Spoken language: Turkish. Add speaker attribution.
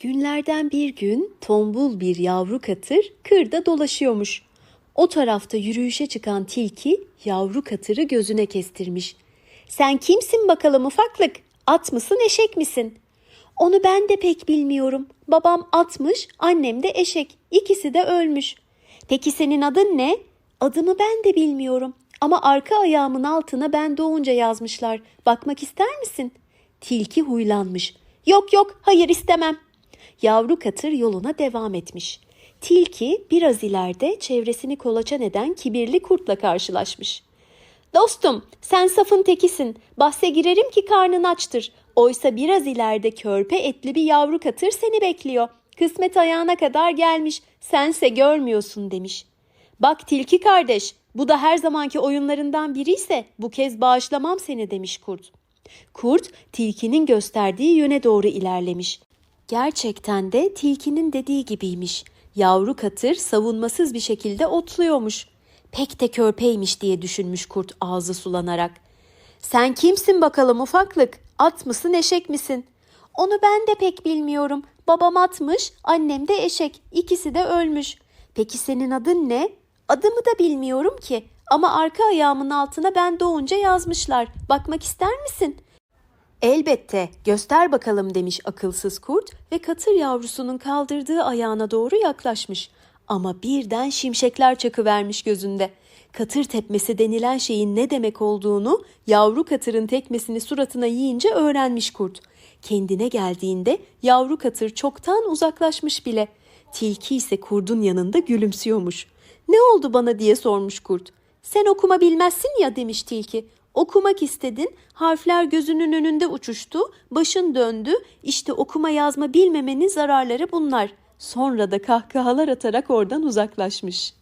Speaker 1: Günlerden bir gün tombul bir yavru katır kırda dolaşıyormuş. O tarafta yürüyüşe çıkan tilki yavru katırı gözüne kestirmiş. Sen kimsin bakalım ufaklık? At mısın eşek misin? Onu ben de pek bilmiyorum. Babam atmış, annem de eşek. İkisi de ölmüş. Peki senin adın ne? Adımı ben de bilmiyorum. Ama arka ayağımın altına ben doğunca yazmışlar. Bakmak ister misin? Tilki huylanmış. Yok yok, hayır istemem. Yavru katır yoluna devam etmiş. Tilki biraz ileride çevresini kolaçan eden kibirli kurtla karşılaşmış. Dostum, sen safın tekisin. Bahse girerim ki karnın açtır. Oysa biraz ileride körpe etli bir yavru katır seni bekliyor. Kısmet ayağına kadar gelmiş. Sense görmüyorsun demiş. Bak tilki kardeş, bu da her zamanki oyunlarından biri ise bu kez bağışlamam seni demiş kurt. Kurt tilkinin gösterdiği yöne doğru ilerlemiş. Gerçekten de tilkinin dediği gibiymiş. Yavru katır savunmasız bir şekilde otluyormuş. Pek de körpeymiş diye düşünmüş kurt ağzı sulanarak. Sen kimsin bakalım ufaklık? At mısın eşek misin? Onu ben de pek bilmiyorum. Babam atmış, annem de eşek. İkisi de ölmüş. Peki senin adın ne? Adımı da bilmiyorum ki. Ama arka ayağımın altına ben doğunca yazmışlar. Bakmak ister misin? Elbette, göster bakalım demiş akılsız kurt ve katır yavrusunun kaldırdığı ayağına doğru yaklaşmış. Ama birden şimşekler çakıvermiş gözünde. Katır tepmesi denilen şeyin ne demek olduğunu yavru katırın tekmesini suratına yiyince öğrenmiş kurt. Kendine geldiğinde yavru katır çoktan uzaklaşmış bile. Tilki ise kurdun yanında gülümsüyormuş. Ne oldu bana diye sormuş kurt. Sen okuma bilmezsin ya demiş tilki. Okumak istedin, harfler gözünün önünde uçuştu, başın döndü. İşte okuma yazma bilmemenin zararları bunlar. Sonra da kahkahalar atarak oradan uzaklaşmış.